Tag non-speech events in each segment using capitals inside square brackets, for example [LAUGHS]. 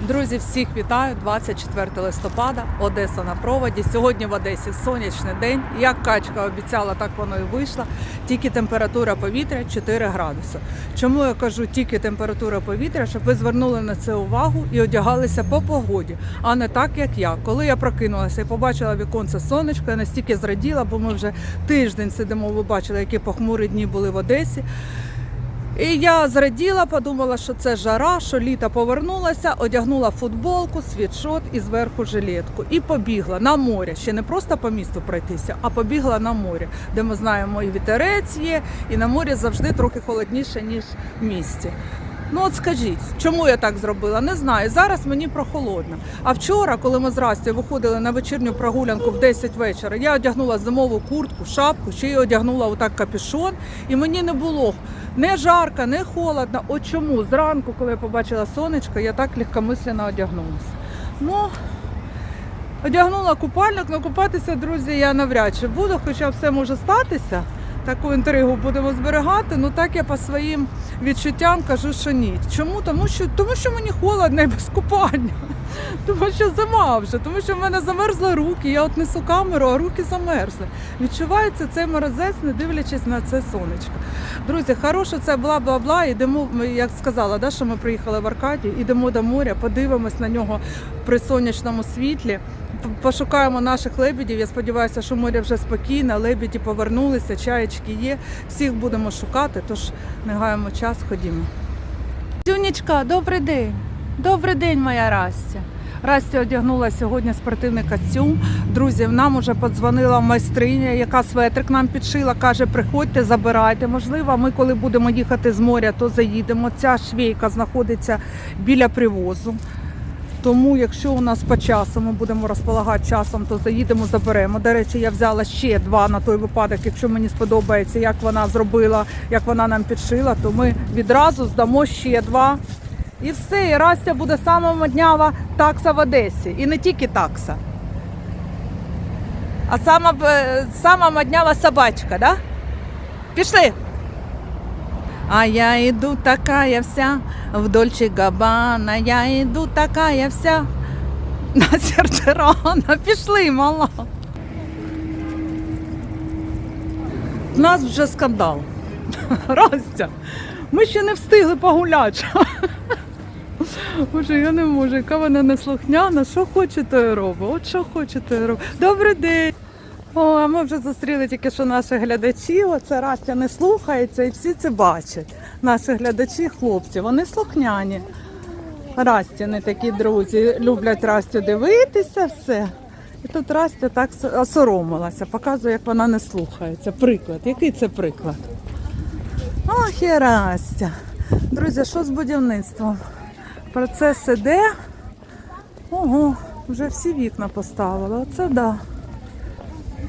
Друзі, всіх вітаю! 24 листопада, Одеса на проводі. Сьогодні в Одесі сонячний день. Як качка обіцяла, так воно і вийшло. Тільки температура повітря 4 градуси. Чому я кажу тільки температура повітря, щоб ви звернули на це увагу і одягалися по погоді, а не так, як я. Коли я прокинулася і побачила віконце сонечко, я настільки зраділа, бо ми вже тиждень сидимо. Ви бачили, які похмурі дні були в Одесі. І я зраділа, подумала, що це жара, що літо повернулася, одягнула футболку, світшот і зверху жилетку. І побігла на море. Ще не просто по місту пройтися, а побігла на море, де ми знаємо, і вітерець є, і на морі завжди трохи холодніше, ніж в місті. Ну от скажіть, чому я так зробила? Не знаю. Зараз мені прохолодно. А вчора, коли ми з Растю виходили на вечірню прогулянку в 10 вечора, я одягнула зимову куртку, шапку, ще й одягнула отак капюшон, і мені не було не жарко, не холодно. От чому зранку, коли я побачила сонечко, я так легкомислено одягнулася. Ну, одягнула купальник, але купатися, друзі, я навряд чи буду, хоча все може статися. Таку інтригу будемо зберігати. Ну так я по своїм відчуттям кажу, що ні. Чому? Тому що, тому що мені холодно і без купання. [LAUGHS] Тому що зима вже, тому що в мене замерзли руки. Я от несу камеру, а руки замерзли. Відчувається цей морозець, не дивлячись на це сонечко. Друзі, хороше це бла бла бла. Ідемо, ми, як сказала, да, що ми приїхали в Аркадію, ідемо до моря, подивимось на нього при сонячному світлі. Пошукаємо наших лебедів. Я сподіваюся, що море вже спокійне, лебеді повернулися, чаєчки є. Всіх будемо шукати, тож не гаємо час, ходімо. Зюнечка, добрий день. Добрий день, моя Растя. Растя одягнула сьогодні спортивний костюм. Друзі, нам уже подзвонила майстриня, яка светрик нам підшила. Каже, приходьте, забирайте. Можливо, ми, коли будемо їхати з моря, то заїдемо. Ця швейка знаходиться біля привозу. Тому, якщо у нас по часу ми будемо розполагати часом, то заїдемо, заберемо. До речі, я взяла ще два на той випадок. Якщо мені сподобається, як вона зробила, як вона нам підшила, то ми відразу здамо ще два. І все, і Растя буде сама моднява такса в Одесі. І не тільки такса. А сама, сама моднява собачка, да? Пішли. А я иду такая вся в Дольче Габбана, я иду такая вся [LAUGHS] на серце рана. Пішли, мала. У нас вже скандал. [LAUGHS] Растя, ми ще не встигли погуляти. [LAUGHS] Боже, я не можу, яка вона неслухняна, що хоче, то і робить. От що хоче, то і робить. Добрий день. О, а ми вже зустріли тільки що наших глядачів. Оце Растя не слухається і всі це бачать. Наші глядачі, хлопці, вони слухняні. Расті не такі друзі, люблять Растю дивитися все. І тут Растя так с- осоромилася, показує, як вона не слухається. Приклад. Який це приклад? Ох, і Растя. Друзі, що з будівництвом? Процес іде. Ого, вже всі вікна поставили. Оце да.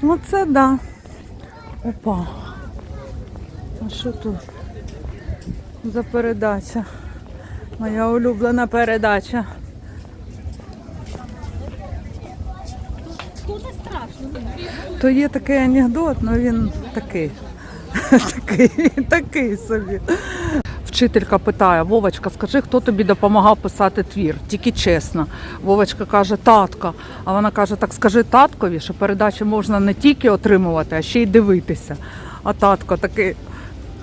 Оце да. Опа. А що тут? За передача. Моя улюблена передача. То є такий анекдот, але він такий. [LAUGHS] такий, такий собі. Вчителька питає, Вовочка, скажи, хто тобі допомагав писати твір? Тільки чесно. Вовочка каже, татка. А вона каже, так скажи таткові, що передачі можна не тільки отримувати, а ще й дивитися. А татко такий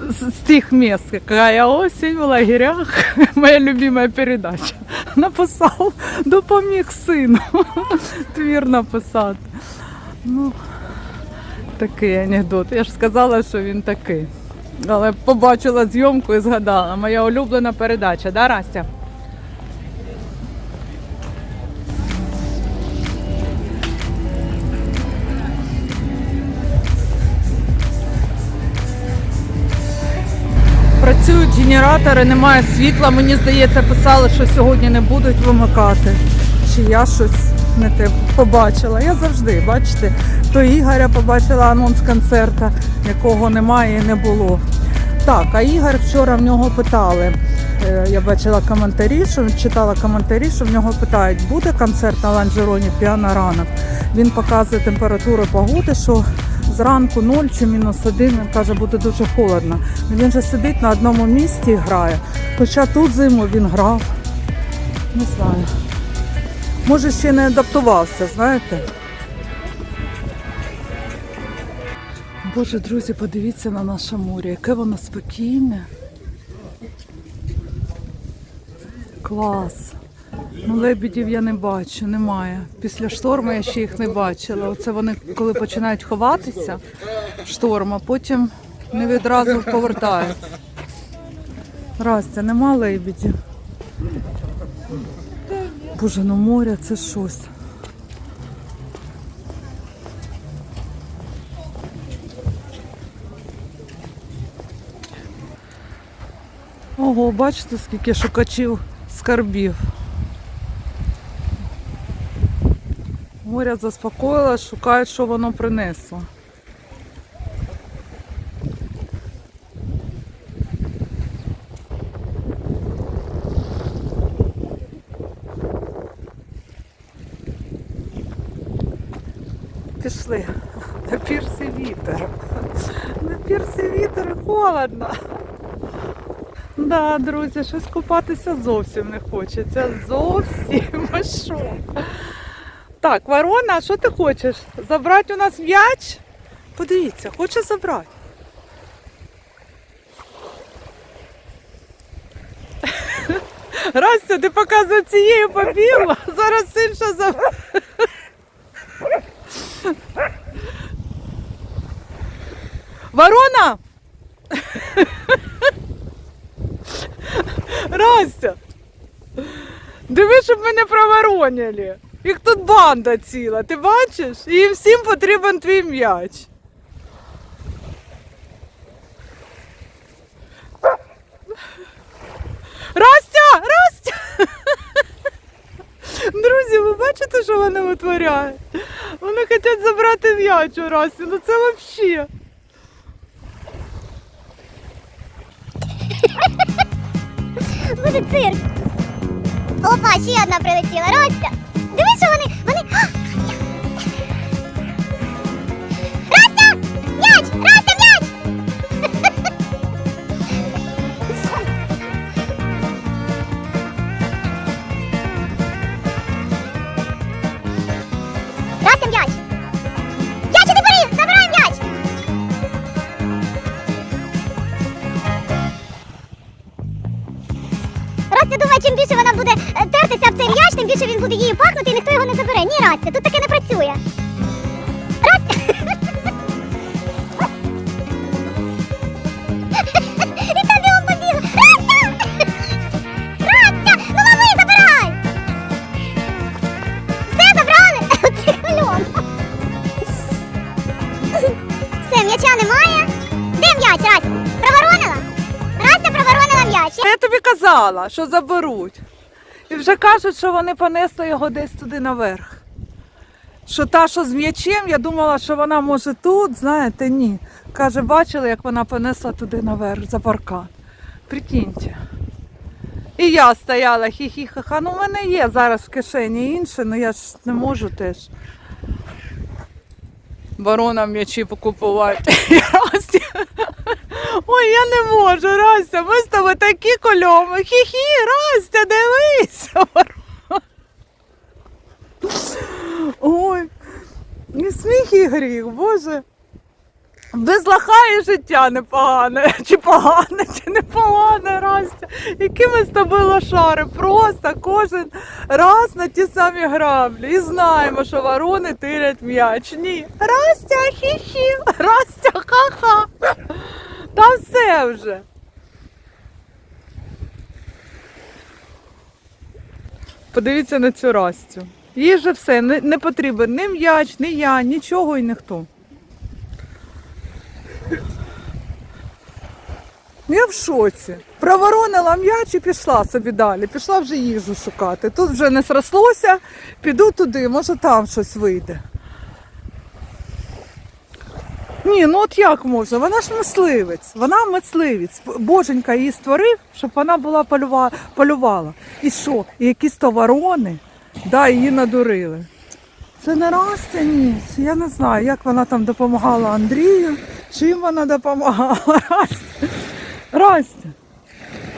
з, тих міст, яка осінь в лагерях, [LAUGHS] моя любима передача. Написав, допоміг сину [LAUGHS] твір написати. Ну, такий анекдот. Я ж сказала, що він такий. Але побачила зйомку і згадала. Моя улюблена передача, да, Растя? Працюють генератори, немає світла. Мені здається, писали, що сьогодні не будуть вимикати. Чи я щось те побачила. Я завжди, бачите, то Ігоря побачила анонс концерта, якого немає і не було. Так, а Ігор вчора в нього питали. е, Я бачила коментарі, що читала коментарі, що в нього питають, буде концерт на ланжероні піано ранок. Він показує температуру погоди, що зранку 0 чи мінус 1, він каже, буде дуже холодно. Він же сидить на одному місці і грає. Хоча тут зиму він грав. Не знаю. Може, ще не адаптувався, знаєте? Боже, друзі, подивіться на наше море, яке воно спокійне. Клас. Ну, лебедів я не бачу, немає. Після шторму я ще їх не бачила. Оце вони, коли починають ховатися шторм, а потім не відразу повертаються. Растя, нема лебедів. Боже, ну море це щось. Ого, бачите, скільки шукачів скарбів. Море заспокоїлось, шукають, що воно принесло. Пішли. На пірсі вітер. На пірсі вітер холодно. Да, друзі, щось купатися зовсім не хочеться. Зовсім а що? Так, ворона, що ти хочеш? Забрати у нас м'яч? Подивіться, хоче забрати. Растя, ти поки за цією побігла, зараз інша забрати. Ворона! Растя! Диви, щоб мене проворонили. Їх тут банда ціла, ти бачиш? Їм всім потрібен твій м'яч. Растя! Растя! Друзі, ви бачите, що вони витворяють? Вони хочуть забрати м'яч у Расті, ну це взагалі. Буде цирк. Опа, ще одна прилетіла. Ростя. Дивись, що вони. Вони. А, м'яч, Растя? Проворонила? Растя проворонила м'яч. Я тобі казала, що заберуть. І вже кажуть, що вони понесли його десь туди наверх. Що та, що з м'ячем, я думала, що вона може тут, знаєте, ні. Каже, бачили, як вона понесла туди наверх за паркан. Прикиньте. І я стояла хі-хі-ха-ха. Ну, в мене є зараз в кишені інше, але я ж не можу теж. Ворона м'ячі покупувати. [LAUGHS] Ой, я не можу, Рася, ми з тобою такі кольоми. Хі-хі, Растя, дивись. Ой, і сміх і гріх, Боже. Без лоха і життя непогане. [LAUGHS] Чи погане, чи не погане, Растя. Які ми з тобою лошари. Просто кожен раз на ті самі граблі. І знаємо, що ворони тирять м'яч. Ні. Растя, хі-хі, Растя, ха-ха. Та все вже. Подивіться на цю Растю. Їй же все, не потрібен ні м'яч, ні я, нічого і ніхто. Я в шоці. Проворонила м'яч і пішла собі далі. Пішла вже їжу шукати. Тут вже не срослося, піду туди, може там щось вийде. Ні, ну от як можна? Вона ж мисливець, вона мисливець. Боженька її створив, щоб вона була полюва... полювала. І що? І якісь то ворони, да, її надурили. Це не ні. Це Я не знаю, як вона там допомагала Андрію, чим вона допомагала. Растя.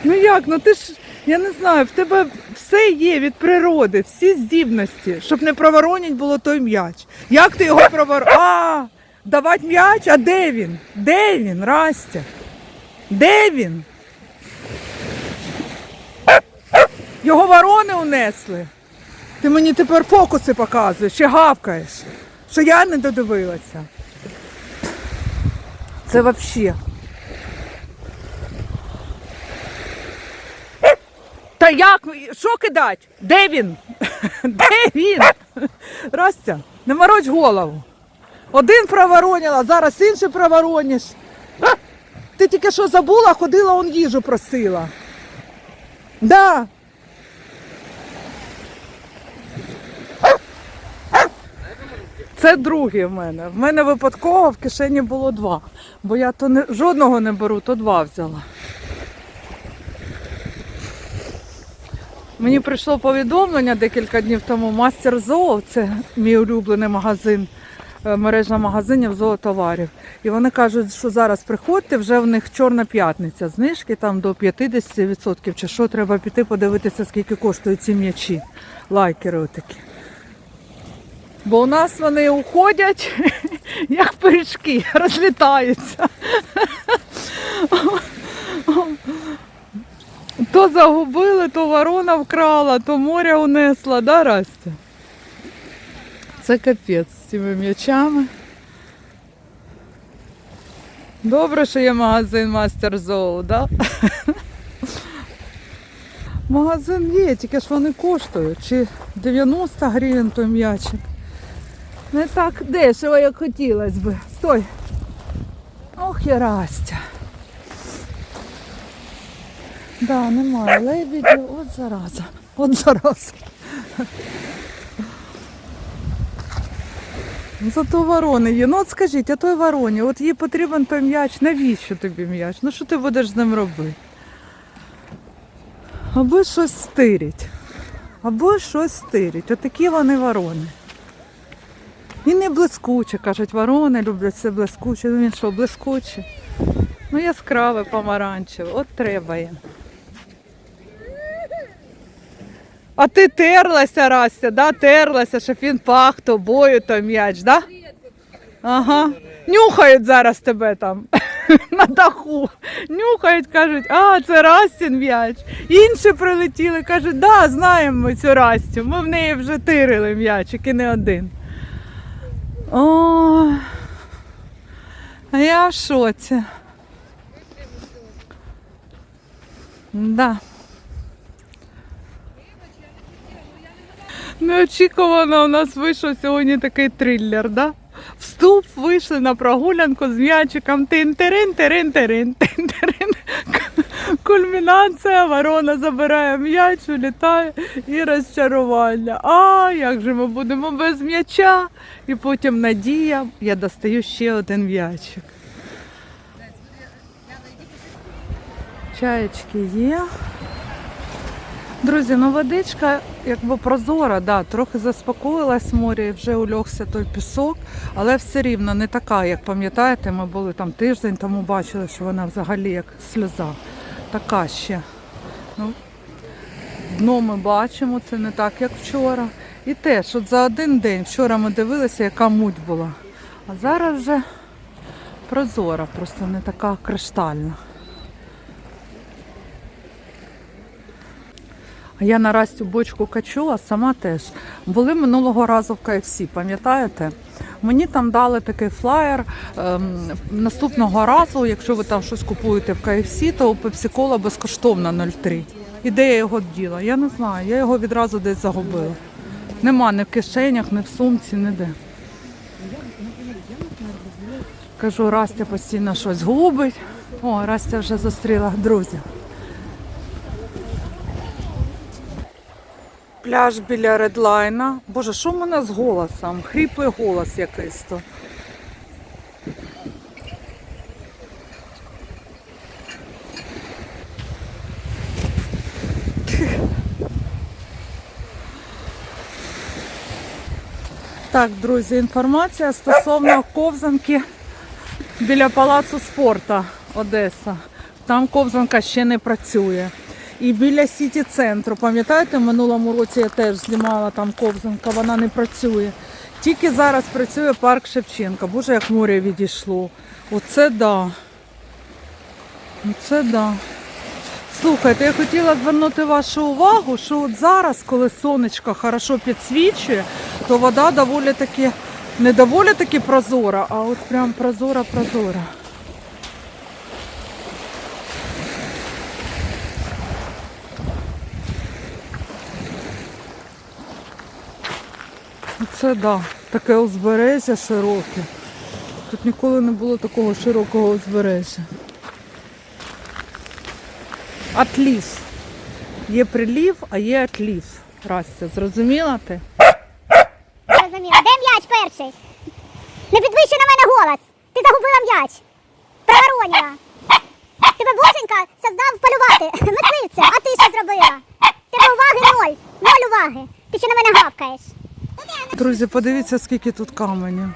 Ну як? Ну ти ж Я не знаю, в тебе все є від природи, всі здібності, щоб не проворонять було той м'яч. Як ти його провор... А, давати м'яч? А де він? Де він, Растя? Де він? Його ворони унесли. Ти мені тепер фокуси показуєш, ще гавкаєш, що я не додивилася. Це взагалі. Та як? Що кидать? Де він? [LAUGHS] Де він? Растя, не мороч голову. Один проворонила, зараз інший проворониш. Ти тільки що забула, ходила, он їжу просила. Да. Це другий в мене. В мене випадково в кишені було два. Бо я то не, жодного не беру, то два взяла. Мені прийшло повідомлення декілька днів тому. Мастер Зоо, це мій улюблений магазин, е, мережа магазинів зоотоварів. І вони кажуть, що зараз приходьте, вже в них чорна п'ятниця, знижки там до 50% чи що, треба піти подивитися, скільки коштують ці м'ячі, лайкери отакі. Бо у нас вони уходять, [LAUGHS] як пиріжки, [LAUGHS] розлітаються. [LAUGHS] То загубили, то ворона вкрала, то море унесла, да, Растя? Це капець з цими м'ячами. Добре, що є магазин Мастер Зоу, да? Магазин є, тільки ж вони коштують. Чи 90 гривень той м'ячик. Не так дешево, як хотілося би. Стой. Ох, і Растя. Да, немає лебедів, от зараза. От зараза. Зато ворони є. Ну от скажіть, а той вороні, от їй потрібен той м'яч, навіщо тобі м'яч? Ну що ти будеш з ним робити? Аби щось стирить. Або щось стирить. Отакі вони ворони. І не блискуче, кажуть, ворони люблять все блискуче. Він що, блискуче? Ну яскраве, помаранчеве, от треба їм. А ти терлася, Растя, да? терлася, щоб він пах тобою, той м'яч, да? Ага. Нюхають зараз тебе там [LAUGHS] на даху. Нюхають, кажуть, а, це Растін м'яч. Інші прилетіли, кажуть, да, знаємо ми цю Растю. Ми в неї вже тирили м'ячик і не один. О, я в шоці. Да. Неочікувано у нас вийшов сьогодні такий триллер, да? Вступ вийшли на прогулянку з м'ячиком тин-терин, терин, терин, тин-терин. Кульмінація, ворона забирає м'яч, улітає і розчарування. А як же ми будемо без м'яча? І потім надія, я достаю ще один м'ячик. Чаєчки є. Друзі, ну водичка якби прозора, да, трохи заспокоїлась море і вже улягся той пісок, але все рівно не така, як пам'ятаєте, ми були там тиждень тому бачили, що вона взагалі як сльоза. Така ще. Ну, дно ми бачимо, це не так, як вчора. І теж, от за один день, вчора ми дивилися, яка муть була. А зараз вже прозора, просто не така криштальна. А я на Растю бочку качу, а сама теж. Були минулого разу в KFC, пам'ятаєте? Мені там дали такий флаєр. Ем, наступного разу, якщо ви там щось купуєте в KFC, то Пепсі-Кола безкоштовно 0,3. І де я його діла? Я не знаю. Я його відразу десь загубила. Нема ні в кишенях, ні в сумці, ніде. Кажу, Растя постійно щось губить. О, Растя вже зустріла друзів. Пляж біля редлайна. Боже, що в мене з голосом? Хріплий голос якийсь то. Так, друзі, інформація стосовно ковзанки біля палацу спорту Одеса. Там ковзанка ще не працює. І біля сіті центру. Пам'ятаєте, в минулому році я теж знімала там ковзанка, вона не працює. Тільки зараз працює парк Шевченка. Боже, як море відійшло. Оце да. Оце да. Слухайте, я хотіла звернути вашу увагу, що от зараз, коли сонечко хорошо підсвічує, то вода доволі таки, не доволі таки прозора, а от прям прозора-прозора. Це да, таке узбережжя широке. Тут ніколи не було такого широкого узбережжя. Атліс. Є прилів, а є атліс. Растя, зрозуміла ти? Зрозуміла. Де м'яч перший? Не підвищуй на мене голос. Ти загубила м'яч. Проворонила. Тебе боженька создав полювати. Мисливця, а ти що зробила? Тебе уваги ноль. Ноль уваги. Ти ще на мене гавкаєш. Друзі, подивіться, скільки тут каменів.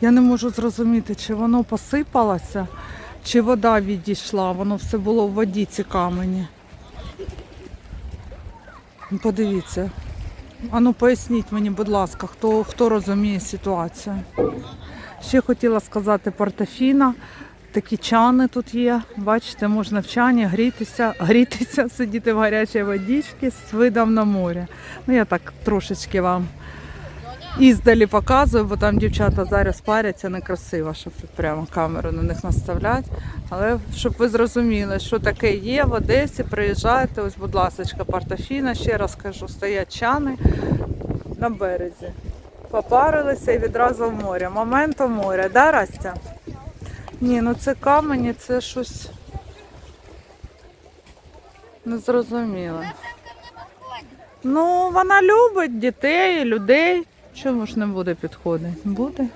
Я не можу зрозуміти, чи воно посипалося, чи вода відійшла. Воно все було в воді, ці камені. Ну, Подивіться. Ану, поясніть мені, будь ласка, хто, хто розуміє ситуацію. Ще хотіла сказати Портофіна. Такі чани тут є. Бачите, можна в чані грітися, грітися, сидіти в гарячій водичці з видом на море. Ну, я так трошечки вам іздалі показую, бо там дівчата зараз паряться некрасиво, щоб прямо камеру на них наставляти. Але щоб ви зрозуміли, що таке є в Одесі, приїжджайте, ось, будь ласка, Портофіна, ще раз кажу, стоять чани на березі. Попарилися і відразу в море. Моменту моря, да, Растя? Ні, ну це камені, це щось незрозуміле. Ну, вона любить дітей, людей. Чому ж не буде підходити? Буде.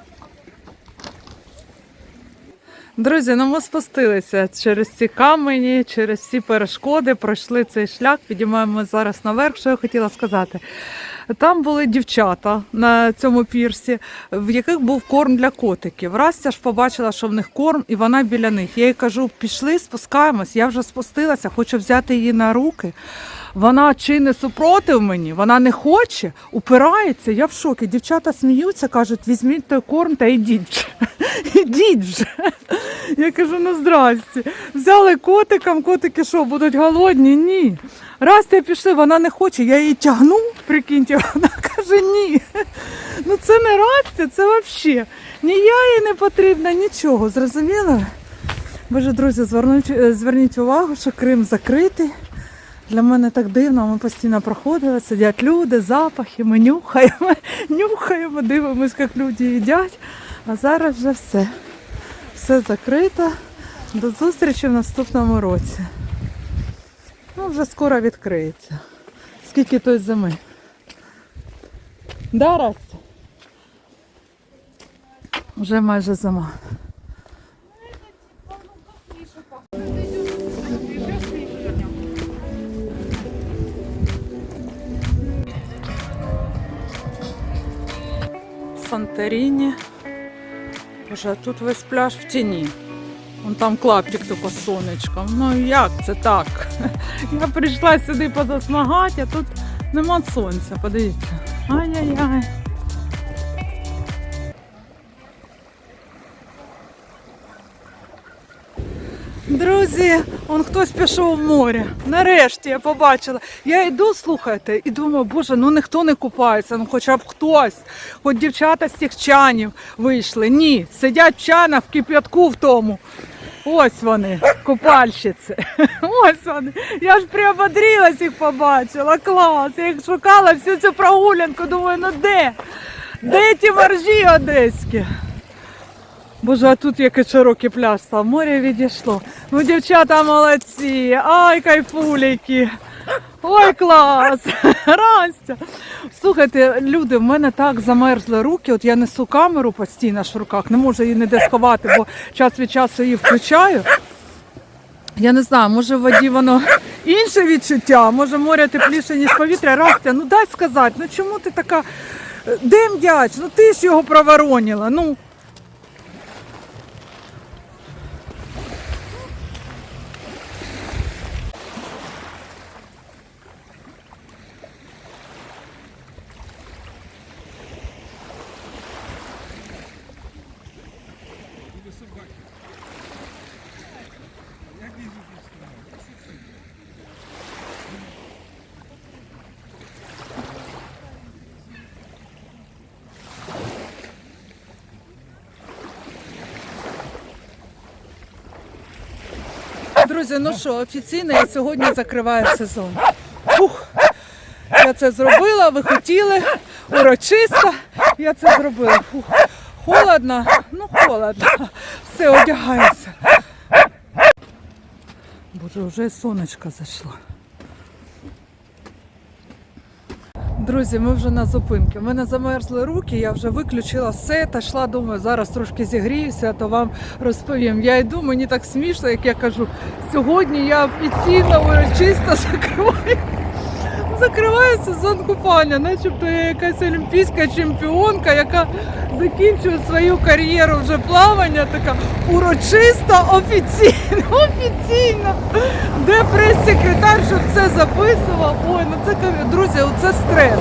Друзі, ну ми спустилися через ці камені, через ці перешкоди, пройшли цей шлях, підіймаємо зараз наверх. Що я хотіла сказати? Там були дівчата на цьому пірсі, в яких був корм для котиків. Растя ж побачила, що в них корм, і вона біля них. Я їй кажу, пішли, спускаємось. Я вже спустилася, хочу взяти її на руки. Вона чи не супротив мені, вона не хоче, упирається. Я в шокі. Дівчата сміються, кажуть, візьміть той корм та йдіть. Ідіть [LAUGHS] вже. Я кажу, ну здрасте. Взяли котикам, котики що, будуть голодні? Ні. Раз я пішли, вона не хоче, я її тягну, прикиньте, [LAUGHS] вона каже ні. Ну це не Растя, це взагалі. Ні я їй не потрібна, нічого. Зрозуміли? Боже, друзі, зверніть, е, зверніть увагу, що Крим закритий. Для мене так дивно, ми постійно проходили, сидять люди, запахи, ми нюхаємо, [LAUGHS] нюхаємо, дивимося, як люди їдять. А зараз вже все. Все закрито. До зустрічі в наступному році. Ну, вже скоро відкриється. Скільки той зими. Да, Растя? Вже майже зима. Санторіні. Боже, тут весь пляж в тіні. Вон там клаптик тільки з сонечком. Ну як це так? [LAUGHS] Я прийшла сюди позасмагати, а тут нема сонця. Подивіться. Ай-яй-яй. Он хтось пішов в море. Нарешті я побачила. Я йду, слухайте, і думаю, боже, ну ніхто не купається, ну хоча б хтось. Хоч дівчата з цих чанів вийшли. Ні, сидять в в кип'ятку в тому. Ось вони, купальщиці. Ось вони. Я ж приободрилась їх побачила. Клас. Я їх шукала всю цю прогулянку. Думаю, ну де? Де ті моржі одеські? Боже, а тут який широкий пляж став, море відійшло. Ну, дівчата молодці, ай, кайфуліки. Ой, клас! [LAUGHS] Растя! Слухайте, люди, в мене так замерзли руки, от я несу камеру постійно ж в руках, не можу її ніде сховати, бо час від часу її включаю. Я не знаю, може в воді воно інше відчуття, може море тепліше, ніж повітря. Растя, ну дай сказати, ну чому ти така. Де м'яч? Ну ти ж його проворонила. Ну, ну що, офіційно я сьогодні закриваю сезон. Фух. Я це зробила, ви хотіли, урочисто. Я це зробила. Фух. Холодно, ну холодно. Все одягається. Боже, вже сонечко зайшло. Друзі, ми вже на зупинці. У мене замерзли руки, я вже виключила все та йшла, думаю, зараз трошки зігріюся, то вам розповім. Я йду, мені так смішно, як я кажу, сьогодні я офіційно урочисто закриваю. Закриваю сезон купання, начебто я якась олімпійська чемпіонка, яка закінчує свою кар'єру вже плавання, така урочисто, офіційно, [LAUGHS] офіційно. Де прес-секретар, щоб це записував? Ой, ну це друзі, це стрес.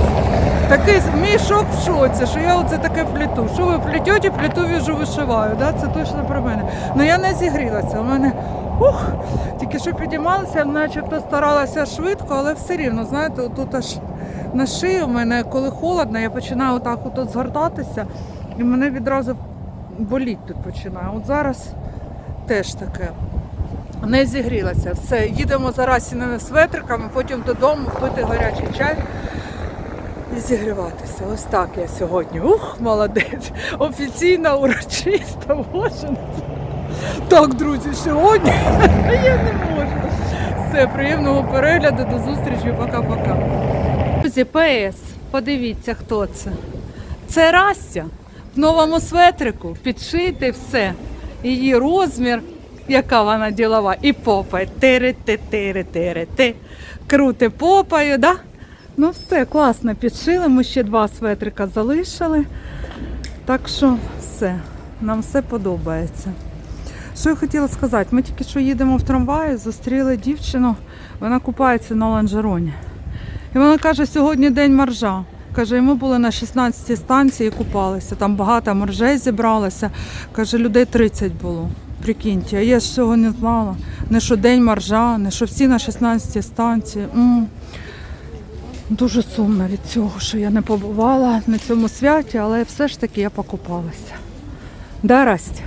Такий мій шок в шоці, що я оце таке пліту. Що ви плетете, пліту віжу вишиваю. Да? Це точно про мене. Ну я не зігрілася. У мене ух, тільки що підіймалася, начебто старалася швидко, але все рівно, знаєте, тут аж на шиї у мене, коли холодно, я починаю отак от згортатися, і мене відразу боліть тут починає. От зараз теж таке. Не зігрілася. Все, їдемо за расіними светриками, потім додому пити гарячий чай і зігріватися. Ось так я сьогодні. Ух, молодець. Офіційно, урочисто, боже. Так, друзі, сьогодні [LAUGHS] я не можу. Все, приємного перегляду, до зустрічі, пока-пока. Друзі, ПС, подивіться, хто це. Це Растя в новому светрику, підшити все. Її розмір, яка вона ділова, і попа. Тири-ти-тири-тири-ти. Крути попою, да? Ну все, класно підшили. Ми ще два светрика залишили. Так що все, нам все подобається. Що я хотіла сказати? Ми тільки що їдемо в трамваї, зустріли дівчину, вона купається на ланжероні. І вона каже, сьогодні день моржа. Каже, і ми були на 16 станції купалися. Там багато моржей зібралося. Каже, людей 30 було. Прикиньте, а я ж цього не знала. Не що день моржа, не що всі на 16 станції. М. Дуже сумно від цього, що я не побувала на цьому святі, але все ж таки я покупалася. Да, Растя?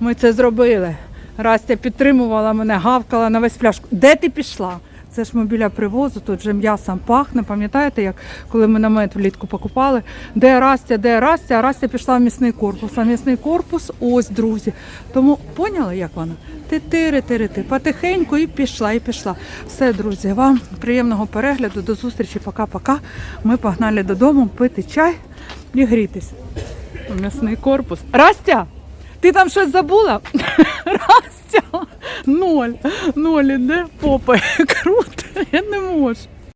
Ми це зробили. Растя підтримувала мене, гавкала на весь пляж. Де ти пішла? Це ж ми біля привозу, тут вже м'ясом пахне. Пам'ятаєте, як коли ми намет влітку покупали? Де Растя, де Растя? А Растя пішла в м'ясний корпус. А м'ясний корпус ось, друзі. Тому поняли, як вона? Ти тири, тири, ти потихеньку і пішла, і пішла. Все, друзі, вам приємного перегляду. До зустрічі. Пока-пока. Ми погнали додому пити чай і грітись. М'ясний корпус. Растя! Ти там щось забула? [LAUGHS] Раз, Ноль. Ноль іде попа. [LAUGHS] Круто. Я не можу.